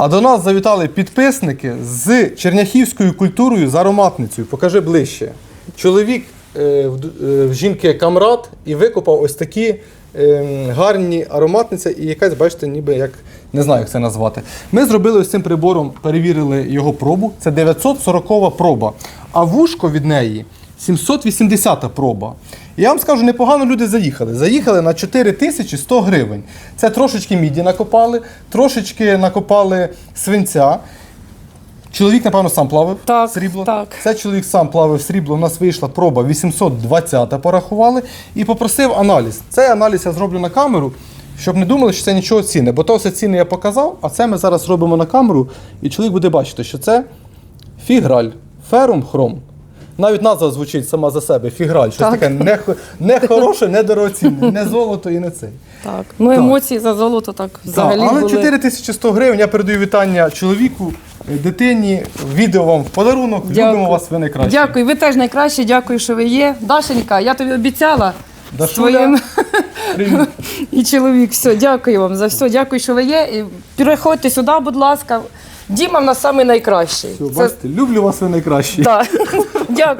А до нас завітали підписники з черняхівською культурою з ароматницею. Покажи ближче. Чоловік е, в, е, в жінки камрад і викопав ось такі е, гарні ароматниці і якась, бачите, ніби як не знаю, як це назвати. Ми зробили ось цим прибором, перевірили його пробу. Це 940 проба. А вушко від неї 780 проба. І я вам скажу, непогано люди заїхали. Заїхали на 4100 гривень. Це трошечки міді накопали, трошечки накопали свинця. Чоловік, напевно, сам плавив Так, срібло. так. Це чоловік сам плавив срібло. У нас вийшла проба 820 порахували і попросив аналіз. Цей аналіз я зроблю на камеру, щоб не думали, що це нічого цінне. Бо то все цінне я показав, а це ми зараз робимо на камеру, і чоловік буде бачити, що це фіграль, ферум хром. Навіть назва звучить сама за себе фіграль. Щось Так. таке не, не хороше, не дорогоцінне, не золото і не цей. Так. Ну, емоції за золото так взагалі. Так, але були. 4100 гривень я передаю вітання чоловіку, е, дитині. Відео вам в подарунок. Любимо вас, ви найкраще. Дякую, ви теж найкраще, дякую, що ви є. Дашенька, я тобі обіцяла. Дашуля, твоїм і чоловік. Все, дякую вам за все. Дякую, що ви є. І переходьте сюди, будь ласка. Діма в нас самий найкращий. Все, бачите, люблю вас, ви найкращі. Так. Дякую.